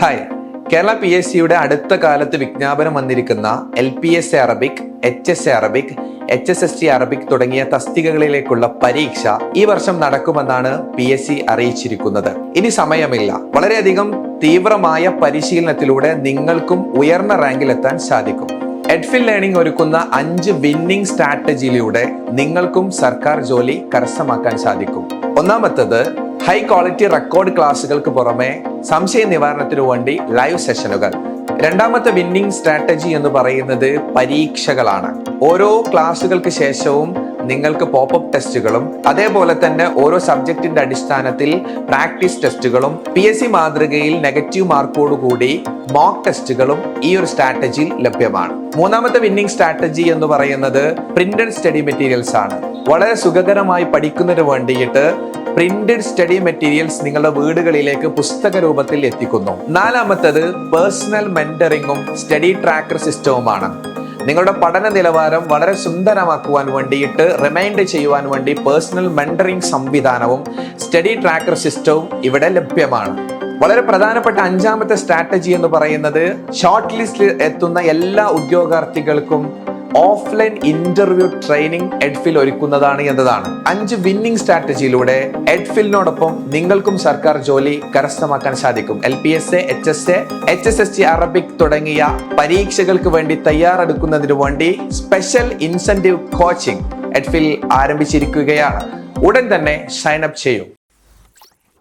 Hi Kerala P S സിയുടെ അടുത്ത കാലത്ത് വിജ്ഞാപനം വന്നിരിക്കുന്ന L P S A Arabic H S A Arabic H S S T Arabic തുടങ്ങിയ തസ്തികകളിലേക്കുള്ള പരീക്ഷ ഈ വർഷം നടക്കുമെന്നാണ് പി എസ് സി അറിയിച്ചിരിക്കുന്നത്. ഇനി സമയമില്ല. വളരെയധികം തീവ്രമായ പരിശീലനത്തിലൂടെ നിങ്ങൾക്കും ഉയർന്ന റാങ്കിൽ എത്താൻ സാധിക്കും എഡ്ഫിൽ ലേണിംഗ് ഒരുക്കുന്ന അഞ്ച് വിന്നിംഗ് സ്ട്രാറ്റജിയിലൂടെ നിങ്ങൾക്കും സർക്കാർ ജോലി കരസ്ഥമാക്കാൻ സാധിക്കും. ഒന്നാമത്തത് ഹൈ ക്വാളിറ്റി റെക്കോർഡ് ക്ലാസുകൾക്ക് പുറമെ സംശയ നിവാരണത്തിനു വേണ്ടി ലൈവ് സെഷനുകൾ രണ്ടാമത്തെ വിന്നിംഗ് സ്ട്രാറ്റജി എന്ന് പറയുന്നത് പരീക്ഷകളാണ്. ഓരോ ക്ലാസുകൾക്ക് ശേഷവും നിങ്ങൾക്ക് പോപ്പപ്പ് ടെസ്റ്റുകളും അതേപോലെ തന്നെ ഓരോ സബ്ജക്റ്റിന്റെ അടിസ്ഥാനത്തിൽ പ്രാക്ടീസ് ടെസ്റ്റുകളും പി എസ് സി മാതൃകയിൽ നെഗറ്റീവ് മാർക്കോടുകൂടി മോക്ക് ടെസ്റ്റുകളും ഈ ഒരു സ്ട്രാറ്റജിയിൽ ലഭ്യമാണ്. മൂന്നാമത്തെ വിന്നിംഗ് സ്ട്രാറ്റജി എന്ന് പറയുന്നത് പ്രിന്റഡ് സ്റ്റഡി മെറ്റീരിയൽസ് ആണ്. വളരെ സുഖകരമായി പഠിക്കുന്നതിന് വേണ്ടിയിട്ട് പ്രിന്റഡ് സ്റ്റഡി മെറ്റീരിയൽസ് നിങ്ങളുടെ വീടുകളിലേക്ക് പുസ്തക രൂപത്തിൽ എത്തിക്കുന്നു. നാലാമത്തത് പേഴ്സണൽ മെന്ററിങ്ങും സ്റ്റഡി ട്രാക്കർ സിസ്റ്റവുമാണ്. നിങ്ങളുടെ പഠന നിലവാരം വളരെ സുന്ദരമാക്കുവാൻ വേണ്ടിയിട്ട് റിമൈൻഡ് ചെയ്യുവാൻ വേണ്ടി പേഴ്സണൽ മെന്ററിംഗ് സംവിധാനവും സ്റ്റഡി ട്രാക്കർ സിസ്റ്റവും ഇവിടെ ലഭ്യമാണ്. വളരെ പ്രധാനപ്പെട്ട അഞ്ചാമത്തെ സ്ട്രാറ്റജി എന്ന് പറയുന്നത് ഷോർട്ട് ലിസ്റ്റിൽ എത്തുന്ന എല്ലാ ഉദ്യോഗാർത്ഥികൾക്കും ഓഫ്ലൈൻ ഇന്റർവ്യൂ ട്രെയിനിങ് എഡ്ഫിൽ ഒരുക്കുന്നതാണ് എന്നതാണ്. അഞ്ച് വിന്നിംഗ് സ്ട്രാറ്റജിയിലൂടെ എഡ്ഫിലിനോടൊപ്പം നിങ്ങൾക്കും സർക്കാർ ജോലി കരസ്ഥമാക്കാൻ സാധിക്കും. L P S A H S A H S S T Arabic തുടങ്ങിയ പരീക്ഷകൾക്ക് വേണ്ടി തയ്യാറെടുക്കുന്നതിന് വേണ്ടി സ്പെഷ്യൽ ഇൻസെന്റീവ് കോച്ചിങ് എഡ്ഫിൽ ആരംഭിച്ചിരിക്കുകയാണ്. ഉടൻ തന്നെ സൈൻ അപ്പ് ചെയ്യൂ.